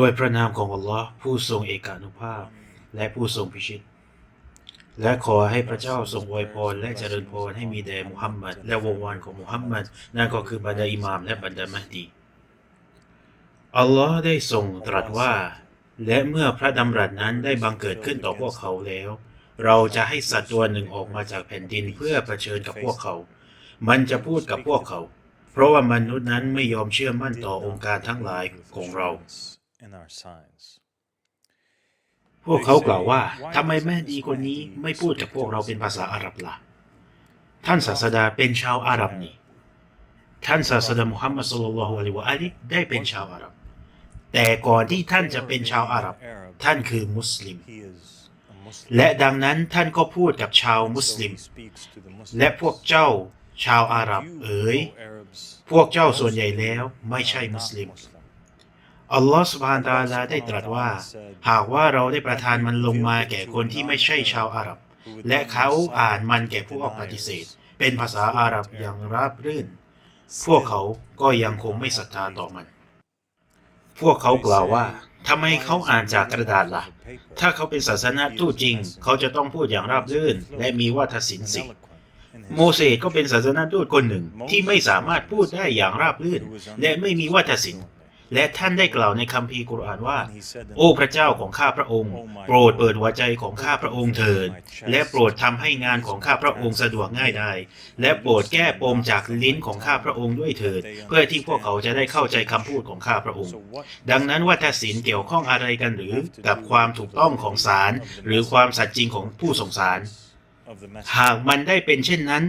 ด้วยพระนามของอัลลอฮ์ผู้ทรงเอกานุภาพ และผู้ทรงพิชิต และขอให้พระเจ้าทรงอวยพรและเจริญพรให้มีแด่มุฮัมมัดและวงวานของมุฮัมมัดนั่นก็คือบรรดาอิหมามและบรรดามะฮดีอัลลอฮ์ได้ทรงตรัสว่า และเมื่อพระดำรัสนั้นได้บังเกิดขึ้นต่อพวกเขาแล้ว เราจะให้สัตว์ตัวหนึ่งออกมาจากแผ่นดินเพื่อเผชิญกับพวกเขา มันจะพูดกับพวกเขา เพราะว่ามนุษย์นั้นไม่ยอมเชื่อมั่นต่อองค์การทั้งหลายของเรา พวกเขากล่าวว่าทำไมแม่ดีคนนี้ไม่พูดกับพวกเราเป็นภาษาอาหรับล่ะ ท่านศาสดาเป็นชาวอาหรับนี่ ท่านศาสดามุฮัมมัดสุลลัลลอฮุอะลัยฮิวะอาลิได้เป็นชาวอาหรับ แต่ก่อนที่ท่านจะเป็นชาวอาหรับ ท่านคือมุสลิม He is a Muslim. และดังนั้นท่านก็พูดกับชาวมุสลิม So he speaks to the Muslims. และพวกเจ้าชาวอาหรับ You, เอ๋ย O Arabs, พวกเจ้าส่วนใหญ่แล้วไม่ใช่ are มุ not สลิม Muslim. อัลลอฮฺสุบฮานตาลาได้ตรัสว่า หากว่าเราได้ประทานมันลงมาแก่คนที่ไม่ใช่ชาวอาหรับ และเขาอ่านมันแก่ผู้ออกปฏิเสธ เป็นภาษาอาหรับอย่างราบรื่น พวกเขาก็ยังคงไม่ศรัทธาต่อมัน พวกเขากล่าวว่าทำไมเขาอ่านจากกระดาษล่ะ ถ้าเขาเป็นศาสนาทูตจริง เขาจะต้องพูดอย่างราบรื่น และมีวาทศิลป์สิโมเสสก็เป็นศาสนาทูตคนหนึ่งที่ไม่สามารถพูดได้อย่างราบรื่น และไม่มีวาทศิลป์ และท่านได้กล่าวในคัมภีร์กุรอานว่า โอ้พระเจ้าของข้าพระองค์ โปรดเปิดหัวใจของข้าพระองค์เถิด และโปรดทำให้งานของข้าพระองค์สะดวกง่ายได้ และโปรดแก้ปมจากลิ้นของข้าพระองค์ด้วยเถิด เพื่อที่พวกเขาจะได้เข้าใจคำพูดของข้าพระองค์ ดังนั้นว่าทศิลเกี่ยวข้องอะไรกันหรือกับความถูกต้องของศาลหรือความสัตย์จริงของผู้ส่งสารหากมันได้เป็นเช่นนั้น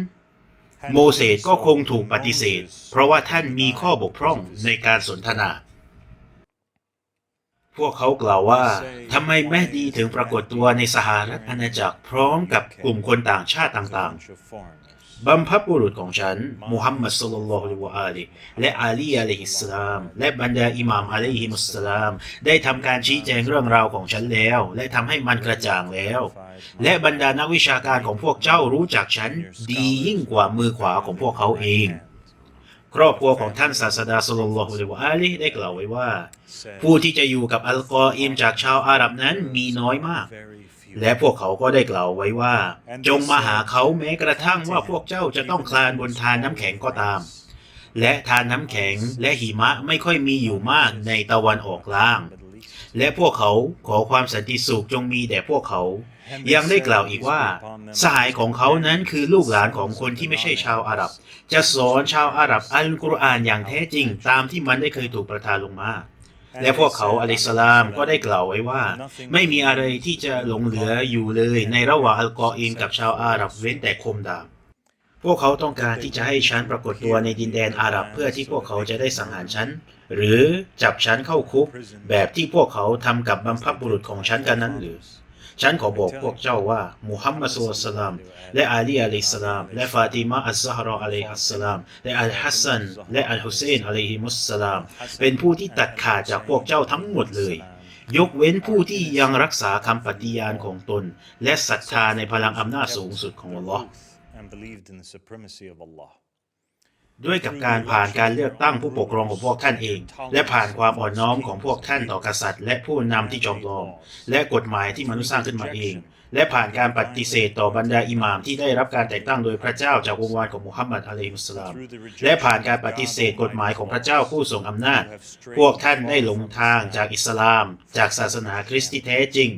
โมเสสก็คงถูกปฏิเสธ เพราะว่าท่านมีข้อบกพร่องในการสนทนา พวกเขากล่าวว่าทำไมแม่ดีถึงปรากฏตัวในสหรัฐอาณาจักรพร้อมกับกลุ่มคนต่างชาติต่างๆ บัมพบุรุษของฉันมุฮัมมัดสุลลัลลอฮุอะลัยฮิวะอาลิและอาลีอะลัยฮิสสลาม และบรรดาอิหม่ามอะลัยฮิมุสสลาม ได้ทำการชี้แจงเรื่องราวของฉันแล้ว และทำให้มันกระจ่างแล้ว และบรรดานักวิชาการของพวกเจ้ารู้จักฉัน ดียิ่งกว่ามือขวาของพวกเขาเอง ครอบครัวของท่านศาสดาสุลลัลฮุลิวะอาลีได้กล่าวไว้ว่า ผู้ที่จะอยู่กับอัลกออิมจากชาวอาหรับนั้นมีน้อยมาก และพวกเขาก็ได้กล่าวไว้ว่า จงมาหาเขาแม้กระทั่งว่าพวกเจ้าจะต้องคลานบนทานน้ำแข็งก็ตาม และทานน้ำแข็งและหิมะไม่ค่อยมีอยู่มากในตะวันออกล่าง และพวกเขาขอความสันติสุขจงมีแด่พวกเขายังได้กล่าวอีกว่า สหายของเขานั้นคือลูกหลานของคนที่ไม่ใช่ชาวอาหรับ จะสอนชาวอาหรับอัลกุรอานอย่างแท้จริง ตามที่มันได้เคยถูกประทานลงมา และพวกเขาอะลัยฮิสลามก็ได้กล่าวไว้ว่า ไม่มีอะไรที่จะหลงเหลืออยู่เลย ในระหว่างอัลกออิมกับชาวอาหรับเว้นแต่คมดาบพวกเขาต้องการที่จะให้ฉันปรากฏตัวในดินแดนอาหรับเพื่อที่พวกเขาจะได้สังหารฉันหรือจับฉันเข้าคุก แบบที่พวกเขาทำกับบัมพบุรุษของฉันกันนั้นหรือ ฉันขอบอกพวกเจ้าว่ามุฮัมมัดสุลลัลสลามและอาลีอะลัยสลามและฟาติมาอัลซะฮราอะลัยฮิสสลามและอัลฮัสซันและอัลฮุเซนอะลัยฮิมุสสลาม เป็นผู้ที่ตัดขาดจากพวกเจ้าทั้งหมดเลย ยกเว้นผู้ที่ยังรักษาคำปฏิญาณของตน และศรัทธาในพลังอำนาจสูงสุดของอัลลอฮ์ ด้วยกับการผ่านการเลือกตั้งผู้ปกครองของพวกท่านเอง และผ่านความอ่อนน้อมของพวกท่านต่อกษัตริย์ และผู้นำที่จอมปลอมและกฎหมายที่มนุษย์สร้างขึ้นมาเอง และผ่านการปฏิเสธต่อบรรดาอิหม่ามที่ได้รับการแต่งตั้งโดยพระเจ้าจากวงวานของมุฮัมมัดอะลัยฮิมุสลามและผ่านการปฏิเสธกฎหมายของพระเจ้าผู้ทรงอำนาจ พวกท่านได้หลงทางจากอิสลาม จากศาสนาคริสต์ที่แท้จริง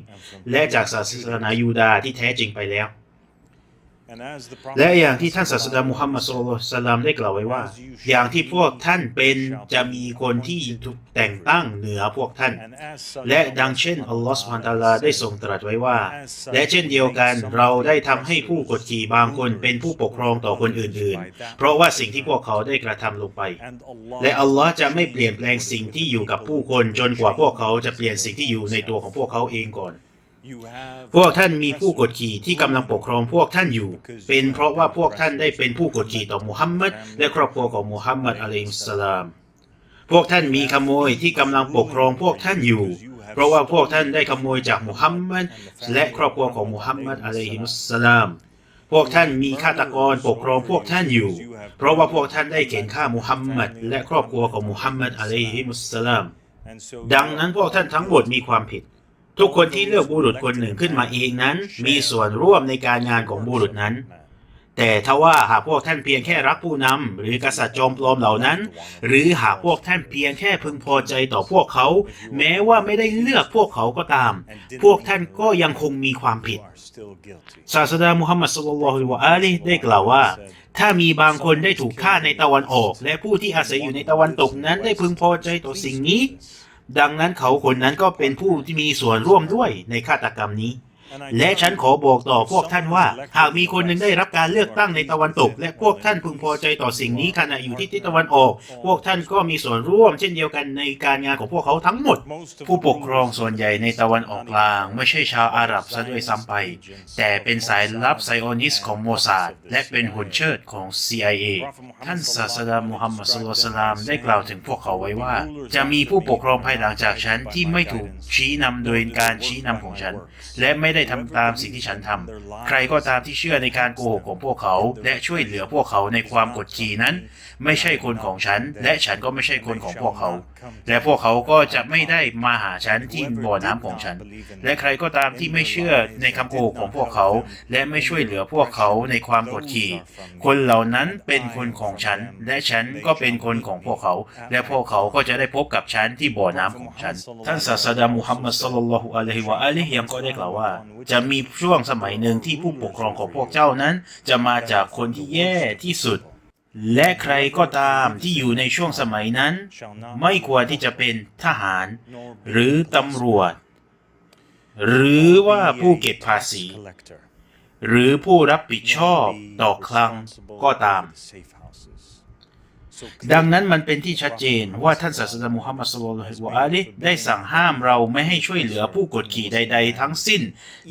และจากศาสนายูดาห์ที่แท้จริงไปแล้ว และอย่างที่ท่านศาสดามุฮัมมัดสุลลัลสลามได้กล่าวไว้ว่า อย่างที่พวกท่านเป็นจะมีคนที่ถูกแต่งตั้งเหนือพวกท่าน และดังเช่นอัลลอฮฺสุบฮานตะอาลาได้ทรงตรัสไว้ว่า และเช่นเดียวกันเราได้ทำให้ผู้กดขี่บางคนเป็นผู้ปกครองต่อคนอื่น ๆ เพราะว่าสิ่งที่พวกเขาได้กระทำลงไป และอัลลอฮ์จะไม่เปลี่ยนแปลงสิ่งที่อยู่กับผู้คนจนกว่าพวกเขาจะเปลี่ยนสิ่งที่อยู่ในตัวของพวกเขาเองก่อน พวกท่านมีผู้กดขี่ที่กำลังปกครองพวกท่านอยู่ เป็นเพราะว่าพวกท่านได้เป็นผู้กดขี่ต่อมุฮัมมัดและครอบครัวของมุฮัมมัดอะลัยฮิสสลาม พวกท่านมีขโมยที่กำลังปกครองพวกท่านอยู่ เพราะว่าพวกท่านได้ขโมยจากมุฮัมมัดและครอบครัวของมุฮัมมัดอะลัยฮิมุสสลาม พวกท่านมีฆาตกรปกครองพวกท่านอยู่ เพราะว่าพวกท่านได้เข็นฆ่ามุฮัมมัดและครอบครัวของมุฮัมมัดอะลัยฮิมุสสลาม and so ดังนั้นพวกท่านทั้งหมดมีความผิด ทุกคนที่เลือกบุรุษคนหนึ่งขึ้นมาเองนั้น มีส่วนร่วมในการงานของบุรุษนั้น แต่ถ้าว่าหากพวกท่านเพียงแค่รักผู้นำหรือกษัตริย์จอมปลอมเหล่านั้น หรือหากพวกท่านเพียงแค่พึงพอใจต่อพวกเขา แม้ว่าไม่ได้เลือกพวกเขาก็ตาม พวกท่านก็ยังคงมีความผิด ศาสดามุฮัมมัดสุลลัลฮุวะอาลีได้กล่าวว่า ถ้ามีบางคนได้ถูกฆ่าในตะวันออก และผู้ที่อาศัยอยู่ในตะวันตกนั้นได้พึงพอใจต่อสิ่งนี้ ดังนั้นเขาคนนั้นก็เป็นผู้ที่มีส่วนร่วมด้วยในฆาตกรรมนี้ และฉันขอบอกต่อพวกท่านว่า หากมีคนหนึ่งได้รับการเลือกตั้งในตะวันตก และพวกท่านพึงพอใจต่อสิ่งนี้ขณะอยู่ที่ทิศตะวันออก พวกท่านก็มีส่วนร่วม เช่นเดียวกันในการงานของพวกเขาทั้งหมด ผู้ปกครองส่วนใหญ่ในตะวันออกกลาง ไม่ใช่ชาวอาหรับซะด้วยซ้ำไป แต่เป็นสายลับไซออนิสต์ของโมซาดและเป็นหุ่นเชิดของ CIA ท่านศาสดามุฮัมมัดสุลลัลลอฮุอะลัยฮิวะซัลลัมได้กล่าวถึงพวกเขาไว้ว่า จะมีผู้ปกครองภายหลังจากฉันที่ไม่ถูกชี้นำโดยการชี้นำของฉัน และไม่ได้ทำตามสิ่งที่ฉันทำใครก็ตามที่เชื่อในการโกหกของพวกเขา และช่วยเหลือพวกเขาในความกดขี่นั้น ไม่ใช่คนของฉัน และฉันก็ไม่ใช่คนของพวกเขา และพวกเขาก็จะไม่ได้มาหาฉันที่บ่อน้ำของฉัน และใครก็ตามที่ไม่เชื่อในคำโกหกของพวกเขา และไม่ช่วยเหลือพวกเขาในความกดขี่ คนเหล่านั้นเป็นคนของฉัน และฉันก็เป็นคนของพวกเขา และพวกเขาก็จะได้พบกับฉันที่บ่อน้ำของฉัน ท่านศาสดามุฮัมมัดสุลลัลลอฮุอะลัยฮิวะอาลีฮ์ยังก็ได้กล่าวว่าจะมีช่วงสมัยหนึ่งที่ผู้ปกครองของพวกเจ้านั้น จะมาจากคนที่แย่ที่สุด และใครก็ตามที่อยู่ในช่วงสมัยนั้น ไม่ควรที่จะเป็นทหาร หรือตำรวจ หรือว่าผู้เก็บภาษี หรือผู้รับผิดชอบต่อคลังก็ตาม ดังนั้นมันเป็นที่ชัดเจนว่าท่านศาสดามุฮัมมัดสุลลัลฮิวะอาลิได้สั่งห้ามเราไม่ให้ช่วยเหลือผู้กดขี่ใด ๆ ทั้งสิ้น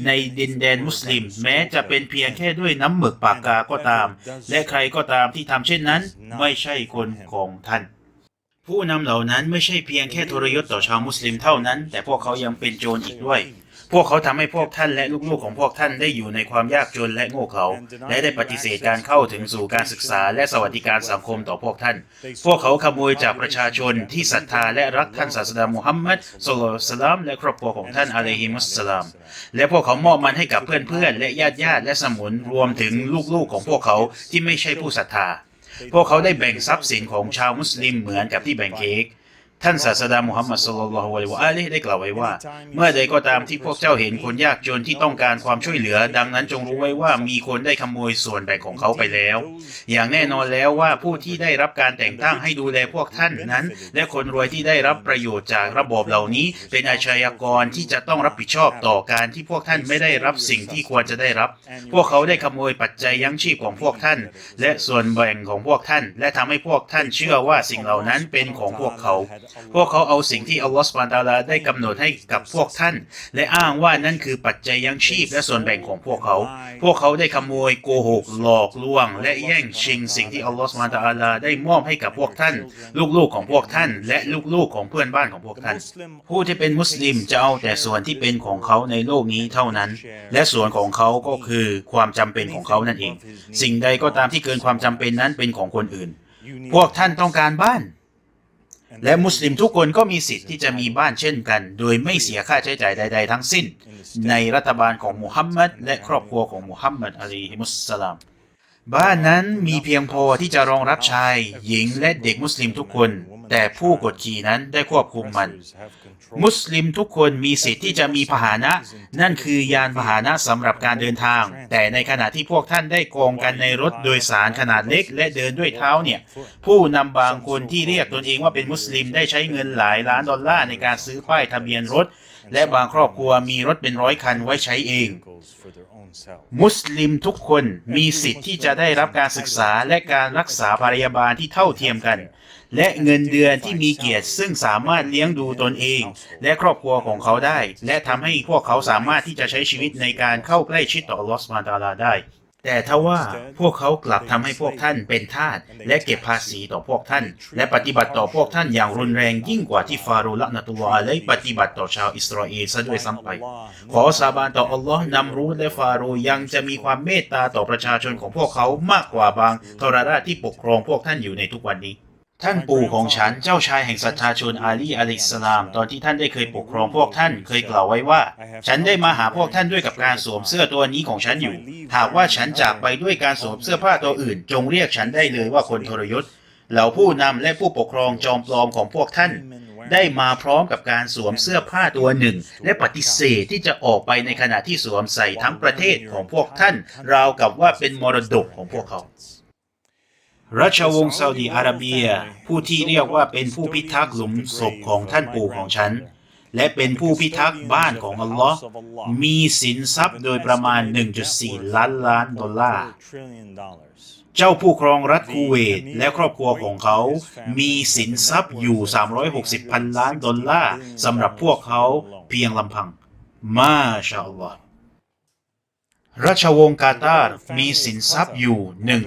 ในดินแดนมุสลิม แม้จะเป็นเพียงแค่ด้วยน้ำหมึกปากกาก็ตาม และใครก็ตามที่ทำเช่นนั้น ไม่ใช่คนของท่าน ผู้นำเหล่านั้นไม่ใช่เพียงแค่ทรยศต่อชาวมุสลิมเท่านั้น แต่พวกเขายังเป็นโจรอีกด้วย พวกเขาทำให้พวกท่านและลูกๆของพวกท่านได้อยู่ในความยากจนและโง่เขลาและได้ปฏิเสธการเข้าถึงสู่การศึกษาและสวัสดิการสังคมต่อพวกท่าน พวกเขาขโมยจากประชาชนที่ศรัทธาและรักท่านศาสดามุฮัมมัดสุลสลามและครอบครัวของท่านอะลัยฮิมุสสลาม และพวกเขามอบมันให้กับเพื่อนๆและญาติญาติๆและสมุนรวมถึงลูกๆของพวกเขาที่ไม่ใช่ผู้ศรัทธา พวกเขาได้แบ่งทรัพย์สินของชาวมุสลิมเหมือนกับที่แบ่งเค้ก ท่านศาสดามุฮัมมัดสุลลัลลอฮุอะลัยวะอาลีฮ์ได้กล่าวไว้ว่า เมื่อใดก็ตามที่พวกเจ้าเห็นคนยากจนที่ต้องการความช่วยเหลือ ดังนั้นจงรู้ไว้ว่ามีคนได้ขโมยส่วนแบ่งของเขาไปแล้ว อย่างแน่นอนแล้วว่าผู้ที่ได้รับการแต่งตั้งให้ดูแลพวกท่านนั้น และคนรวยที่ได้รับประโยชน์จากระบบเหล่านี้ เป็นอาชญากรที่จะต้องรับผิดชอบต่อการที่พวกท่านไม่ได้รับสิ่งที่ควรจะได้รับ พวกเขาได้ขโมยปัจจัยยั้งชีพของพวกท่าน และส่วนแบ่งของพวกท่าน และทำให้พวกท่านเชื่อว่าสิ่งเหล่านั้นเป็นของพวกเขาพวกเขาเอาสิ่งที่อัลลอฮฺสุบานตาลาได้กำหนดให้กับพวกท่าน และอ้างว่านั่นคือปัจจัยยังชีพและส่วนแบ่งของพวกเขา พวกเขาได้ขโมยโกหกหลอกลวง และแย่งชิงสิ่งที่อัลลอฮฺสุบานตาลาได้มอบให้กับพวกท่าน ลูกๆของพวกท่าน และลูกๆของเพื่อนบ้านของพวกท่าน ผู้ที่เป็นมุสลิมจะเอาแต่ส่วนที่เป็นของเขาในโลกนี้เท่านั้น และส่วนของเขาก็คือความจำเป็นของเขานั่นเอง สิ่งใดก็ตามที่เกินความจำเป็นนั้นเป็นของคนอื่น พวกท่านต้องการบ้าน และมุสลิมทุกคนก็มีสิทธิ์ที่จะมีบ้านเช่นกัน โดยไม่เสียค่าใช้จ่ายใด ๆ ทั้งสิ้น ในรัฐบาลของมุฮัมมัดและครอบครัวของมุฮัมมัดอะลัยฮิมุสสลาม บ้านนั้นมีเพียงพอที่จะรองรับชาย หญิงและเด็กมุสลิมทุกคน แต่ผู้กดขี่นั้นได้ควบคุมมัน มุสลิมทุกคนมีสิทธิ์ที่จะมีพาหนะ นั่นคือยานพาหนะสำหรับการเดินทาง แต่ในขณะที่พวกท่านได้กองกันในรถโดยสารขนาดเล็กและเดินด้วยเท้าเนี่ย ผู้นำบางคนที่เรียกตนเองว่าเป็นมุสลิมได้ใช้เงินหลายล้านดอลลาร์ในการซื้อป้ายทะเบียนรถ และบางครอบครัวมีรถเป็นร้อยคันไว้ใช้เอง มุสลิมทุกคนมีสิทธิ์ที่จะได้รับการศึกษาและการรักษาพยาบาลที่เท่าเทียมกัน และเงินเดือนที่มีเกียรติซึ่งสามารถเลี้ยงดูตนเอง และครอบครัวของเขาได้ และทำให้พวกเขาสามารถที่จะใช้ชีวิตในการเข้าใกล้ชิดต่ออัลลอฮฺสุบฮาตาลาได้ แต่ถ้าว่าพวกเขากลับทำให้พวกท่านเป็นทาสและเก็บภาษีต่อพวกท่าน และปฏิบัติต่อพวกท่านอย่างรุนแรงยิ่งกว่าที่ฟาโรห์ละนตุลลอะลัยปฏิบัติต่อชาวอิสราเอลซะด้วยซ้ำไป ขอสาบานต่ออัลลอฮ์นำรู้และฟาโรห์ยังจะมีความเมตตาต่อประชาชนของพวกเขามากกว่าบางทรราชที่ปกครองพวกท่านอยู่ในทุกวันนี้ ท่านปู่ของฉันเจ้าชายแห่งศรัทธาชนอาลีอะลัยฮิสลาม ตอนที่ท่านได้เคยปกครองพวกท่านเคยกล่าวไว้ว่า ฉันได้มาหาพวกท่านด้วยกับการสวมเสื้อตัวนี้ของฉันอยู่ หากว่าฉันจากไปด้วยการสวมเสื้อผ้าตัวอื่น จงเรียกฉันได้เลยว่าคนทรยศเหล่าผู้นำและผู้ปกครองจอมปลอมของพวกท่าน ได้มาพร้อมกับการสวมเสื้อผ้าตัวหนึ่ง และปฏิเสธที่จะออกไปในขณะที่สวมใส่ทั้งประเทศของพวกท่าน ราวกับว่าเป็นมรดกของพวกเขา ราชวงศ์ซาอุดีอาระเบีย ผู้ที่เรียกว่าเป็นผู้พิทักษ์หลุมศพของท่านปู่ของฉัน และเป็นผู้พิทักษ์บ้านของอัลลอฮ์มีสินทรัพย์โดยประมาณ 1.4 ล้านล้านดอลลาร์เจ้าผู้ครองรัฐคูเวตและครอบครัวของเขา มีสินทรัพย์อยู่ 360 พันล้านดอลลาร์สำหรับพวกเขาเพียงลำพัง มาชาอัลลอฮ์ ราชวงศ์กาตาร์มีสินทรัพย์อยู่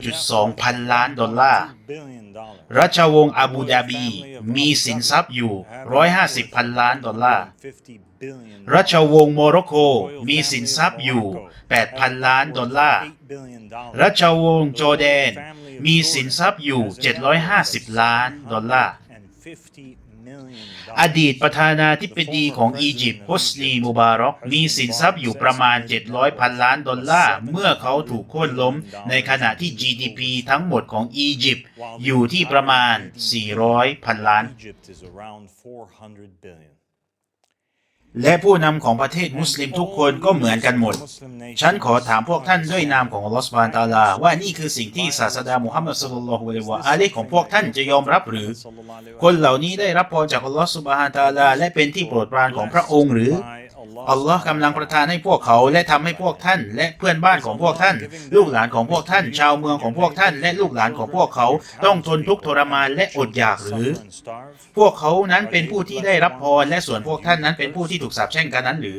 1.2 พันล้านดอลลาร์ ราชวงศ์อาบูดาบี มีสินทรัพย์อยู่ 150 พันล้านดอลลาร์ ราชวงศ์โมร็อกโกมีสินทรัพย์อยู่ 8,000 ล้านดอลลาร์ ราชวงศ์จอร์แดน มีสินทรัพย์อยู่ 750 ล้านดอลลาร์ อ dollars. ดีตประธานาธิบดีของอียิปต์ฮุสนีมูบารอกมีสินทรัพย์อยู่ประมาณ 700 พันล้านดอลลาร์ เมื่อเขาถูกโค่นล้ม ในขณะที่ GDP ทั้งหมดของอียิปต์อยู่ที่ประมาณ 400 พันล้าน และผู้นำของประเทศมุสลิมทุกคนก็เหมือนกันหมด ฉันขอถามพวกท่านด้วยนามของอัลลอฮฺสุบานตะอาลา ว่านี่คือสิ่งที่ศาสดามุฮัมมัดสุลลัลลอฮุอะลัยวะอาลีของพวกท่านจะยอมรับหรือ คนเหล่านี้ได้รับพรจากอัลลอฮฺสุบฮานตะอาลา และเป็นที่โปรดปรานของพระองค์หรือ อัลลอฮ์กำลังประทานให้พวกเขาและทำให้พวกท่าน และเพื่อนบ้านของพวกท่าน ลูกหลานของพวกท่าน ชาวเมืองของพวกท่าน และลูกหลานของพวกเขา ต้องทนทุกข์ทรมานและอดอยากหรือ พวกเขานั้นเป็นผู้ที่ได้รับพรและส่วนพวกท่านนั้นเป็นผู้ที่ถูกสาปแช่งกันนั้นหรือ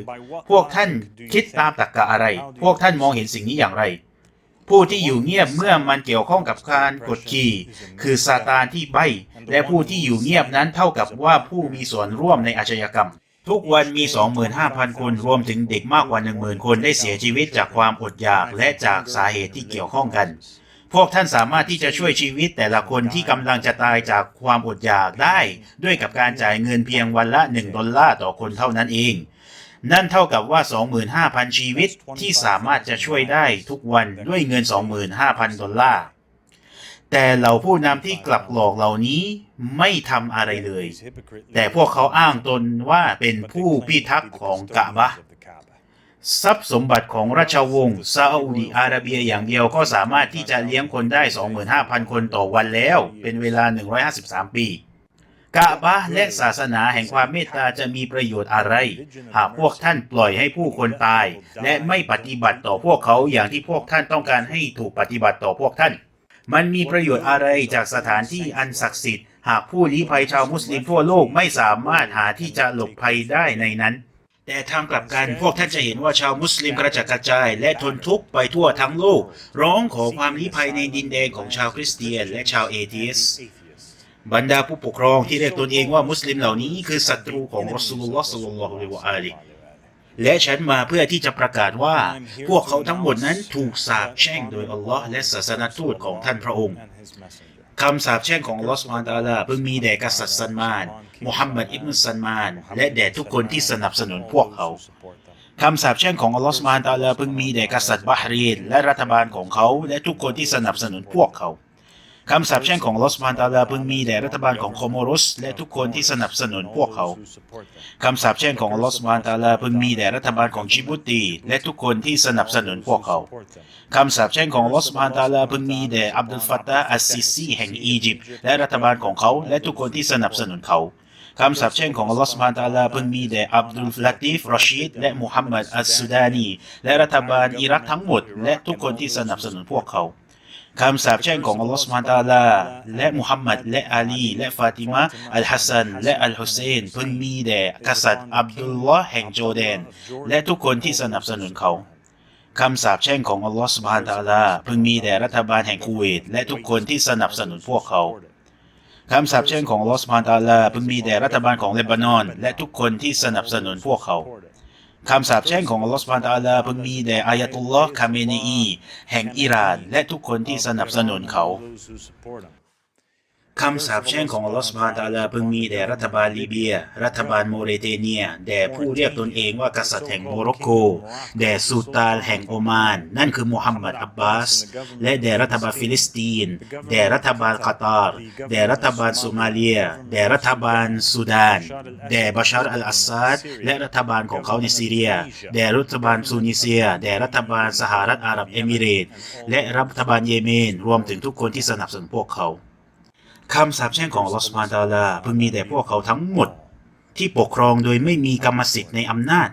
พวกท่านคิดตามตรรกะอะไร พวกท่านมองเห็นสิ่งนี้อย่างไรผู้ที่อยู่เงียบเมื่อมันเกี่ยวข้องกับการกดขี่ คือซาตานที่ใบ และผู้ที่อยู่เงียบนั้นเท่ากับว่าผู้มีส่วนร่วมในอาชญากรรม ทุกวันมี 25,000 คน รวมถึงเด็กมากกว่า 10,000 คนได้เสียชีวิตจากความอดอยากและจากสาเหตุที่เกี่ยวข้องกัน พวกท่านสามารถที่จะช่วยชีวิตแต่ละคนที่กำลังจะตายจากความอดอยากได้ ด้วยกับการจ่ายเงินเพียงวันละ 1 ดอลลาร์ต่อคนเท่านั้นเอง นั่นเท่ากับว่า 25,000 ชีวิตที่สามารถจะช่วยได้ทุกวันด้วยเงิน 25,000 ดอลลาร์ แต่เหล่าผู้นำที่กลับหลอกเหล่านี้ไม่ทำอะไรเลย แต่พวกเขาอ้างตนว่าเป็นผู้พิทักษ์ของกะบะทรัพย์สมบัติของราชวงศ์ซาอุดีอาระเบียอย่างเดียวก็สามารถที่จะเลี้ยงคนได้ 25,000 คนต่อวันแล้ว เป็นเวลา 153 ปี กะบะและศาสนาแห่งความเมตตาจะมีประโยชน์อะไร หากพวกท่านปล่อยให้ผู้คนตาย และไม่ปฏิบัติต่อพวกเขาอย่างที่พวกท่านต้องการให้ถูกปฏิบัติต่อพวกท่าน มันมีประโยชน์อะไรจากสถานที่อันศักดิ์สิทธิ์หากผู้ลี้ภัยชาวมุสลิมทั่วโลกไม่สามารถหาที่จะหลบภัยได้ในนั้น แต่ทางกลับกันพวกท่านจะเห็นว่าชาวมุสลิมกระจัดกระจาย และทนทุกข์ไปทั่วทั้งโลก ร้องขอความลี้ภัยในดินแดนของชาวคริสเตียน และชาวเอเทียสบรรดาผู้ปกครองที่เรียกตนเองว่ามุสลิมเหล่านี้คือศัตรูของรอสูลุลลอฮ์ศ็อลลัลลอฮุอะลัยฮิวะอาลิฮ์ และฉันมาเพื่อที่จะประกาศว่า พวกเขาทั้งหมดนั้นถูกสาปแช่งโดยอัลลอฮ์และศาสนทูตของท่านพระองค์คำสาปแช่งของอัลลอฮ์สุบฮานะฮูวะตะอาลาเพิ่งมีแด่กษัตริย์ซันมานมุฮัมมัดอิบนุซันมาน และแด่ทุกคนที่สนับสนุนพวกเขาคำสาปแช่งของอัลลอฮ์สุบฮานะฮูวะตะอาลาเพิ่งมีแด่กษัตริย์บาฮ์เรนและรัฐบาลของเขา และทุกคนที่สนับสนุนพวกเขา คำสาปแช่งของอัลลอฮ์สุบฮานตะอาลาพิ่งมีแด่รัฐบาลของโคโมโรสและทุกคนที่สนับสนุนพวกเขา คำสาปแช่งของอัลลอฮ์สุบฮานตะอาลาพิ่งมีแด่รัฐบาลของจิบูตีและทุกคนที่สนับสนุนพวกเขา คำสาปแช่งของอัลลอฮ์สุบฮานตะอาลาพิ่งมีแด่อับดุลฟัตตาห์อัสซิซีแห่งอียิปต์และรัฐบาลของเขาและทุกคนที่สนับสนุนเขาคำสาปแช่งของอัลลอฮฺสุบฮานตะอาลาเพิ่งมีแด่อับดุลลาติฟรอชีดและมุฮัมมัดอัสซุดานี และรัฐบาลอิรักทั้งหมด และทุกคนที่สนับสนุนพวกเขา คำสาปแช่งของอัลลอฮฺสุบฮานตะอาลาและมุฮัมมัดและอาลีและฟาติมาอัลฮัสซันและอัลฮุเซนเพิ่งมีแด่กษัตริย์อับดุลลอฮ์แห่งโจแดน และทุกคนที่สนับสนุนเขาคำสาปแช่งของอัลลอฮฺสุบฮานตะอาลาเพิ่งมีแด่รัฐบาลแห่งคูเวตและทุกคนที่สนับสนุนพวกเขาคำสาปแช่งของอัลลอฮฺสุบฮานตาลาเพิ่งมีแด่รัฐบาลของเลบานอน และทุกคนที่สนับสนุนพวกเขา คำสาปแช่งของอัลลอฮฺสุบานตะอาลาพึงมีแด่อายะตุลลอฮ์คาเมนีอีแห่งอิหร่าน และทุกคนที่สนับสนุนเขา คำสาปแช่งของอัลลอฮฺสุบฮานตะอาลาเพิ่งมีแด่รัฐบาลลิเบีย รัฐบาลโมเรเตเนีย แด่ผู้เรียกตนเองว่ากษัตริย์แห่งโมร็อกโก แด่สุตานแห่งโอมาน นั่นคือมูฮัมหมัดอับบาส และแด่รัฐบาลฟิลิสตีน แด่รัฐบาลกาตาร์ แด่รัฐบาลโซมาเลีย แด่รัฐบาลซูดาน แด่บาชาร์อัลอาซัดและรัฐบาลของเขาในซีเรีย แด่รัฐบาลซูนิเซีย แด่รัฐบาลสหรัฐอาหรับเอมิเรตส์และรัฐบาลเยเมน รวมถึงทุกคนที่สนับสนุนพวกเขา คำสาปแช่งของลอสุบฮานะฮูวะตาลาเพิ่งมีแต่พวกเขาทั้งหมด ที่ปกครองโดยไม่มีกรรมสิทธิ์ในอำนาจ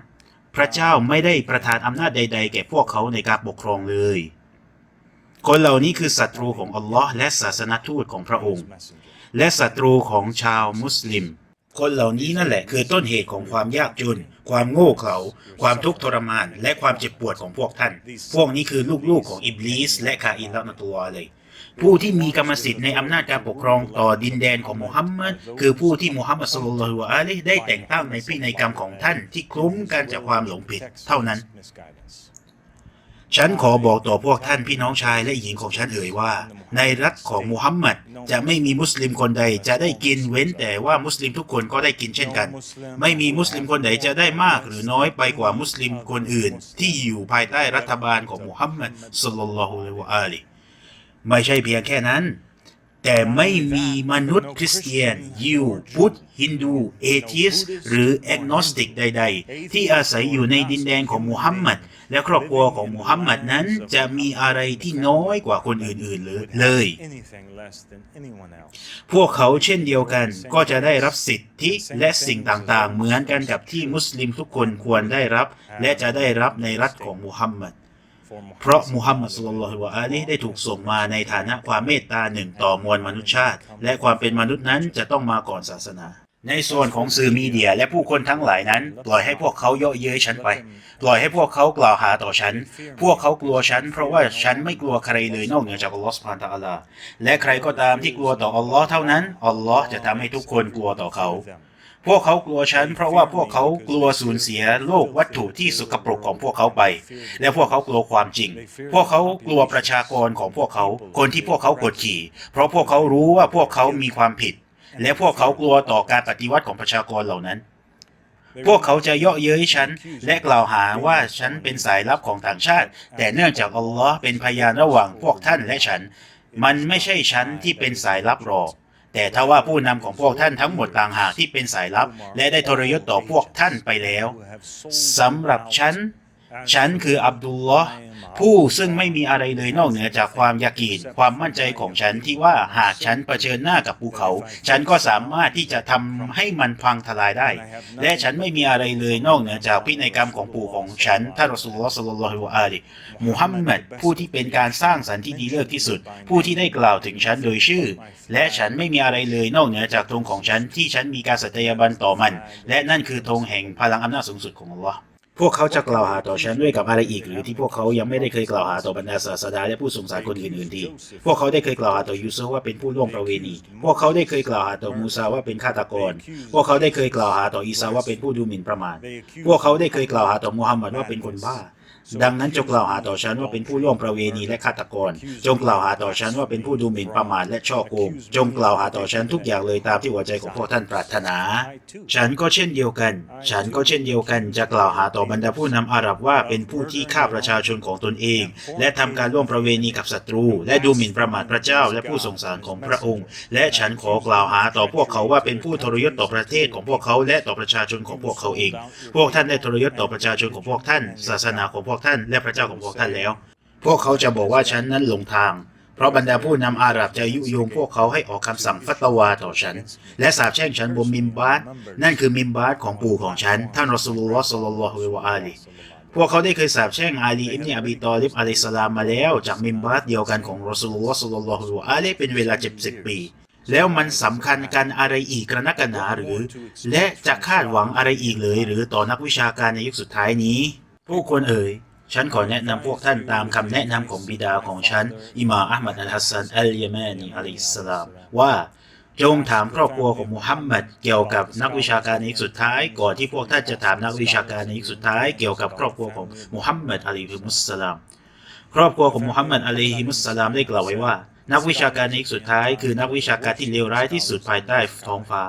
พระเจ้าไม่ได้ประทานอำนาจใด ๆ แก่พวกเขาในการปกครองเลย คนเหล่านี้คือศัตรูของอัลลอฮ์และศาสนทูตของพระองค์ และศัตรูของชาวมุสลิม คนเหล่านี้นั่นแหละคือต้นเหตุของความยากจน ความโง่เขลาความทุกข์ทรมาน และความเจ็บปวดของพวกท่าน พวกนี้คือลูกๆของอิบลิสและคาอินละนะตุลลอเลย ผู้ที่มีกรรมสิทธิ์ในอำนาจการปกครองต่อดินแดนของมุฮัมมัดคือผู้ที่มุฮัมมัดสุลลัลลอฮุอะลัยได้แต่งตั้งในพินัยกรรมของท่านที่คลุ้มกันจากความหลงผิดเท่านั้น ฉันขอบอกต่อพวกท่านพี่น้องชายและหญิงของฉันเอ่ยว่า ในรัฐของมุฮัมมัดจะไม่มีมุสลิมคนใดจะได้กินเว้นแต่ว่ามุสลิมทุกคนก็ได้กินเช่นกัน ไม่มีมุสลิมคนใดจะได้มากหรือน้อยไปกว่ามุสลิมคนอื่น ที่อยู่ภายใต้รัฐบาลของมุฮัมมัดสุลลัลลอฮุอะลัยฮิวะอาลิ ไม่ใช่เพียงแค่นั้น แต่ไม่มีมนุษย์คริสเตียน ยิวพุทธฮินดูเอทิสหรือแอกโนสติกใด ๆ ที่อาศัยอยู่ในดินแดนของมุฮัมหมัดและครอบครัวของมุฮัมหมัดนั้นจะมีอะไรที่น้อยกว่าคนอื่นๆเลยเลย พวกเขาเช่นเดียวกันก็จะได้รับสิทธิและสิ่งต่างๆ เหมือนกันกับที่มุสลิมทุกคนควรได้รับ และจะได้รับในรัฐของมุฮัมหมัด เพราะมุฮัมมัดสุลลัลฮิวะอาลีได้ถูกส่งมาในฐานะความเมตตาหนึ่งต่อมวลมนุษยชาติ และความเป็นมนุษย์นั้นจะต้องมาก่อนศาสนา ในส่วนของสื่อมีเดียและผู้คนทั้งหลายนั้น ปล่อยให้พวกเขาเยาะเย้ยฉันไป ปล่อยให้พวกเขากล่าวหาต่อฉัน พวกเขากลัวฉัน เพราะว่าฉันไม่กลัวใครเลยนอกเหนือจากอัลลอฮ์สุบฮานตะอาลาและใครก็ตามที่กลัวต่ออัลลอฮ์เท่านั้นอัลลอฮ์จะทำให้ทุกคนกลัวต่อเขา พวกเขากลัวฉัน เพราะว่าพวกเขากลัวสูญเสียโลกวัตถุที่สกปรกของพวกเขาไป และพวกเขากลัวความจริง พวกเขากลัวประชากรของพวกเขา คนที่พวกเขากดขี่ เพราะพวกเขารู้ว่าพวกเขามีความผิด และพวกเขากลัวต่อการปฏิวัติของประชากรเหล่านั้น พวกเขาจะเยาะเย้ยฉัน และกล่าวหาว่าฉันเป็นสายลับของต่างชาติ แต่เนื่องจากอัลลอฮ์เป็นพยานระหว่างพวกท่านและฉัน มันไม่ใช่ฉันที่เป็นสายลับหรอก แต่ถ้าว่าผู้นำของพวกท่านทั้งหมดต่างหากที่เป็นสายลับ และได้ทรยศต่อพวกท่านไปแล้วสำหรับฉัน ฉันคืออับดุลลอฮ์ผู้ซึ่งไม่มีอะไรเลยนอกเหนือจากความยากีนความมั่นใจของฉันที่ว่าหากฉันเผชิญหน้ากับภูเขา ฉันก็สามารถที่จะทำให้มันพังทลายได้ และฉันไม่มีอะไรเลยนอกเหนือจากพินัยกรรมของปู่ของฉันท่านรอสูลลอฮ์สัลลัลฮิวะอาลิมุฮัมมัดผู้ที่เป็นการสร้างสรรค์ที่ดีเลิศที่สุด ผู้ที่ได้กล่าวถึงฉันโดยชื่อ และฉันไม่มีอะไรเลยนอกเหนือจากธงของฉันที่ฉันมีการสัตยาบันต่อมัน และนั่นคือธงแห่งพลังอำนาจสูงสุดของอัลลอฮ์ พวกเขาจะกล่าวหาต่อฉันด้วยกับอะไรอีกหรือที่พวกเขายังไม่ได้เคยกล่าวหาต่อบรรดาศาสดาและผู้สงสารคนอื่นๆดีพวกเขาได้เคยกล่าวหาต่อยูซุฟว่าเป็นผู้ล่วงประเวณี พวกเขาได้เคยกล่าวหาต่อมูซาว่าเป็นฆาตกร พวกเขาได้เคยกล่าวหาต่ออีสาว่าเป็นผู้ดูหมิ่นประมาท พวกเขาได้เคยกล่าวหาต่อมูฮัมหมัดว่าเป็นคนบ้า ดังนั้นจงกล่าวหาต่อฉันว่าเป็นผู้ล่วงประเวณีและฆาตกร จงกล่าวหาต่อฉันว่าเป็นผู้ดูหมิ่นประมาทและช่อโกง จงกล่าวหาต่อฉันทุกอย่างเลยตามที่หัวใจของพวกท่านปรารถนา ฉันก็เช่นเดียวกัน ฉันก็เช่นเดียวกัน จะกล่าวหาต่อบรรดาผู้นำอาหรับว่าเป็นผู้ที่ฆ่าประชาชนของตนเอง และทำการร่วมประเวณีกับศัตรู และดูหมิ่นประมาทพระเจ้า และผู้ทรงสารของพระองค์ และฉันขอกล่าวหาต่อพวกเขาว่าเป็นผู้ทรยศต่อประเทศของพวกเขาและต่อประชาชนของพวกเขาเอง พวกท่านได้ทรยศต่อประชาชนของพวกท่าน ศาสนาของพวกวกท่านและพระเจ้าของพวกท่านแล้ว พวกเขาจะบอกว่าฉันนั้นหลงทาง เพราะบรรดาผู้นำอาหรับจะยุยงพวกเขาให้ออกคำสั่งฟัตวาต่อฉัน และสาปแช่งฉันบนมิมบาสนั่นคือมิมบาสของปู่ของฉัน ท่านรอสูลุลลอฮ์สัลลัลลอฮุอะลัยฮิวะอาลีพวกเขาได้เคยสาปแช่งอาลีอิบเนอบีตอลิบอะลัยฮิสลามมาแล้ว จากมิมบาสเดียวกันของรอสูลุลลอฮ์สัลลัลลอฮุอะลัยฮิวะอาลีเป็นเวลา70ปี แล้วมันสำคัญกันอะไรอีกกระนักกันหนาหรือ และจะคาดหวังอะไรอีกเลยหรือต่อนักวิชาการในยุคสุดท้ายนี้ ผู้คนเอ่ยฉันขอแนะนำพวกท่านตามคำแนะนำของบิดาของฉัน อิมามอัลมัดอัลฮัสซันอัลยามานีอะลัยสลามว่าจงถามครอบครัวของมุฮัมมัดเกี่ยวกับนักวิชาการในสุดท้าย ก่อนที่พวกท่านจะถามนักวิชาการในสุดท้าย เกี่ยวกับครอบครัวของมุฮัมมัดอะลัยฮิมุสสลาม ครอบครัวของมุฮัมมัดอะลัยฮิมุสสลามได้กล่าวไว้ว่า นักวิชาการในสุดท้าย คือนักวิชาการที่เลวร้ายที่สุดภายใต้ท้องฟ้า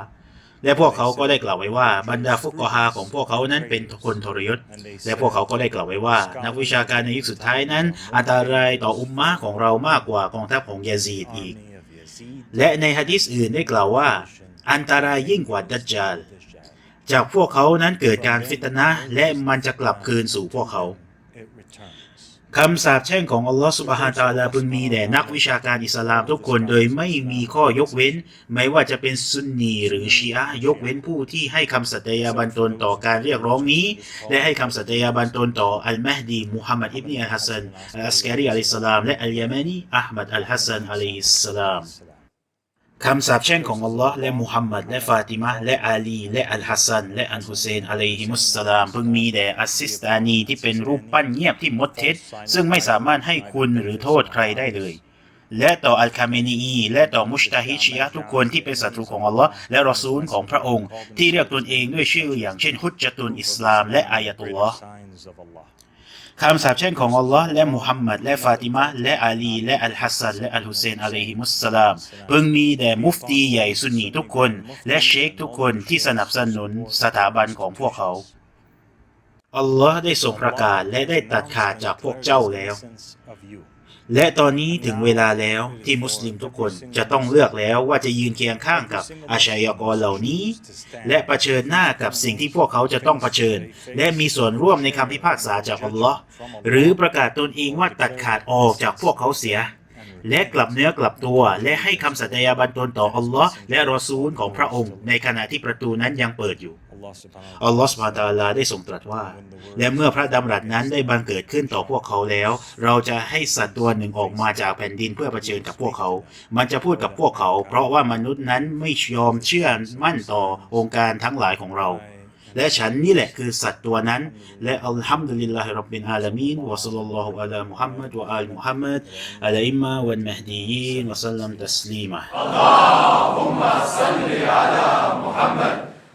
และพวกเขาก็ได้กล่าวไว้ว่าบรรดาฟุกฮาของพวกเขานั้นเป็นคนทรยศ และพวกเขาก็ได้กล่าวไว้ว่า นักวิชาการในยุคสุดท้ายนั้น อันตรายต่ออุมมะของเรามากกว่ากองทัพของยาซีดอีก และในฮะดิษอื่นได้กล่าวว่า อันตรายยิ่งกว่าดัจจาลจากพวกเขานั้นเกิดการฟิตนะและมันจะกลับคืนสู่พวกเขา คำสาปแช่งของอัลลอฮฺสุบฮานตะอาลาพึงมีแด่นักวิชาการอิสลามทุกคนโดยไม่มีข้อยกเว้น ไม่ว่าจะเป็นซุนนีหรือชีอะยกเว้นผู้ที่ให้คำสัตยาบันตนต่อการเรียกร้องนี้ และให้คำสัตยาบันตนต่ออัลมาฮดีมุฮัมมัดอิบนีอัลฮัสซันอัลอัสการีอัลิสลามและอัลยามานีอัลมัดอัลฮัสซันอัลัยฮิสสลาม คำสาปแช่งของอัลลอฮ์และมุฮัมมัดและฟาติมะและอาลี และอัลฮัสซัน และอันฮุเซนอะลัยฮิมุสสลามเพิ่งมีแด่อัสซิสตานีที่เป็นรูปปั้นเงียบที่มดเท็จ ซึ่งไม่สามารถให้คุณหรือโทษใครได้เลย และต่ออัลคาเมนีและต่อมุชตาฮิชียะทุกคนที่เป็นศัตรูของอัลลอฮ์และรอซูลของพระองค์ ที่เรียกตนเองด้วยชื่ออย่างเช่นฮุจจตุนอิสลาม และอายะตุลลอฮ์ คำสาปแช่งของอัลลอฮ์และมุฮัมมัดและฟาติมะและอาลีและอัลฮัสซันและอัลฮุเซนอะลัยฮิมุสสลามเพิ่งมีแด่มุฟตีใหญ่ซุนนีทุกคน และเชคทุกคนที่สนับสนุนสถาบันของพวกเขาอัลลอฮ์ได้ทรงประกาศและได้ตัดขาดจากพวกเจ้าแล้ว และตอนนี้ถึงเวลาแล้วที่มุสลิมทุกคนจะต้องเลือกแล้วว่าจะยืนเคียงข้างกับอาชัยกรเหล่านี้ และะเผชิญหน้ากับสิ่งที่พวกเขาจะต้องเผชิญ และมีส่วนร่วมในคำพิพากษาจากอัลลอฮ์หรือประกาศตนเองว่าตัดขาดออกจากพวกเขาเสีย และกลับเนื้อกลับตัว และให้คำสัตยาบันตนต่ออัลลอฮ์และรอซูลของพระองค์ ในขณะที่ประตูนั้นยังเปิดอยู่ อัลลอฮฺสุบฮานะฮูวะตะอาลาได้ทรงตรัสว่า และเมื่อพระดำรัสนั้นได้บังเกิดขึ้นต่อพวกเขาแล้ว เราจะให้สัตว์ตัวหนึ่งออกมาจากแผ่นดินเพื่อเผชิญกับพวกเขา มันจะพูดกับพวกเขา เพราะว่ามนุษย์นั้นไม่ยอมเชื่อมั่นต่อองค์การทั้งหลายของเรา และฉันนี่แหละคือสัตว์ตัวนั้น และอัลฮัมดุลิลลาฮิรับบิลอาลามีนวะซัลลัลลอฮุอะลามุฮัมมัดวะอาลมุฮัมมัดอะลัยมะวัลมฮดียีนวะซัลลัมตัสลีมะ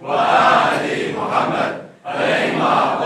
ve Ali Muhammed aleyhima